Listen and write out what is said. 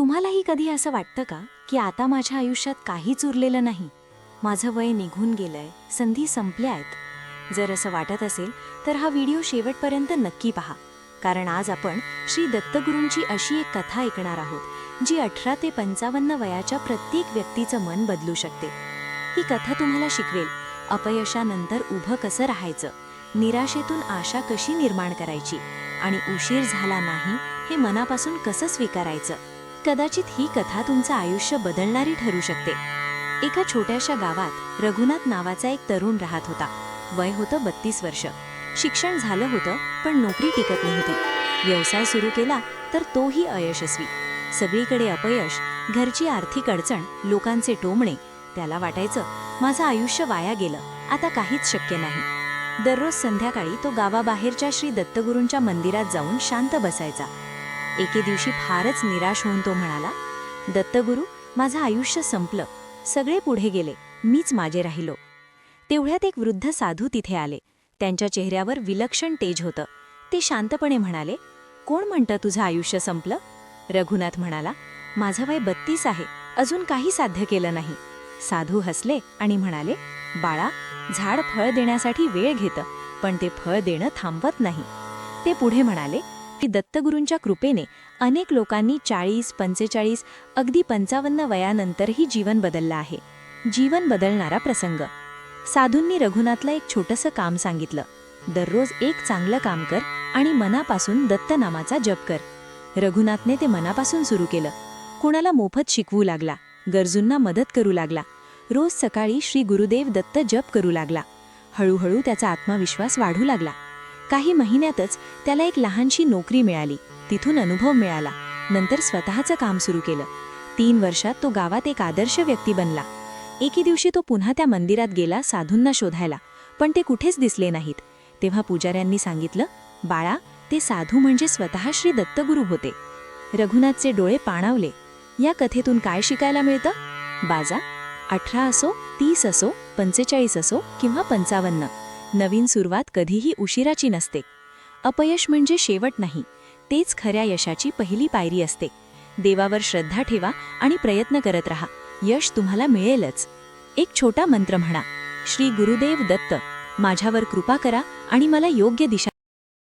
तुम्हालाही कधी असं वाटतं का की आता माझ्या आयुष्यात काहीच उरलेलं नाही? माझं वय निघून गेलंय संधी संपल्या आहेत जर असं वाटत असेल तर हा व्हिडिओ शेवटपर्यंत नक्की पहा. कारण आज आपण श्री दत्तगुरूंची अशी एक कथा ऐकणार आहोत जी अठरा ते पंचावन्न वयाच्या प्रत्येक व्यक्तीचं मन बदलू शकते. ही कथा तुम्हाला शिकवेल अपयशानंतर उभं कसं राहायचं निराशेतून आशा कशी निर्माण करायची आणि उशीर झाला नाही हे मनापासून कसं स्वीकारायचं? कदाचित ही कथा तुमचं आयुष्य बदलणारी ठरू शकते. एका छोट्याशा गावात रघुनाथ नावाचा एक तरुण राहत होता. वय होतं बत्तीस वर्ष. शिक्षण झालं होतं पण नोकरी टिकत नव्हती. व्यवसाय सुरू केला तर तोही अयशस्वी. सगळीकडे अपयश घरची आर्थिक अडचण लोकांचे टोमणे त्याला वाटायचं माझं आयुष्य वाया गेलं आता काहीच शक्य नाही. दररोज संध्याकाळी तो गावाबाहेरच्या श्री दत्तगुरूंच्या मंदिरात जाऊन शांत बसायचा. एके दिवशी फारच निराश होऊन तो म्हणाला दत्तगुरू माझं आयुष्य संपलं. सगळे पुढे गेले. मीच माझे राहिलो. तेवढ्यात एक वृद्ध साधू तिथे आले. त्यांच्या चेहऱ्यावर विलक्षण तेज होतं. ते शांतपणे म्हणाले कोण म्हणतं तुझं आयुष्य संपलं? रघुनाथ म्हणाला माझं वय बत्तीस आहे. अजून काही साध्य केलं नाही. साधू हसले आणि म्हणाले बाळा झाड फळ देण्यासाठी वेळ घेतं पण ते फळ देणं थांबवत नाही. ते पुढे म्हणाले दत्तगुरूंच्या कृपेने अनेक लोकांनी चाळीस पंचेचाळीस अगदी पंचावन्न वयानंतरही जीवन बदललं आहे. जीवन बदलणारा प्रसंग. साधूंनी रघुनाथला एक छोटंसं काम सांगितलं. दररोज एक चांगलं काम कर आणि मनापासून दत्तनामाचा जप कर. रघुनाथने ते मनापासून सुरू केलं. कुणाला मोफत शिकवू लागला गरजूंना मदत करू लागला रोज सकाळी श्री गुरुदेव दत्त जप करू लागला. हळूहळू त्याचा आत्मविश्वास वाढू लागला. काही महिन्यातच त्याला एक लहानशी नोकरी मिळाली. तिथून अनुभव मिळाला. नंतर स्वतःचं काम सुरू केलं. तीन वर्षात तो गावात एक आदर्श व्यक्ती बनला. एके दिवशी तो पुन्हा त्या मंदिरात गेला साधूंना शोधायला. पण ते कुठेच दिसले नाहीत. तेव्हा पुजाऱ्यांनी सांगितलं बाळा ते साधू म्हणजे स्वतः श्री दत्तगुरू होते. रघुनाथचे डोळे पाणावले. या कथेतून काय शिकायला मिळतं? बाजा अठरा असो तीस असो पंचेचाळीस असो किंवा पंचावन्न. नवीन सुरुवात कधीही उशिराची नसते. अपयश म्हणजे शेवट नाही तेच खऱ्या यशाची पहिली पायरी असते. देवावर श्रद्धा ठेवा आणि प्रयत्न करत राहा. यश तुम्हाला मिळेलच. एक छोटा मंत्र म्हणा श्री गुरुदेव दत्त माझ्यावर कृपा करा आणि मला योग्य दिशा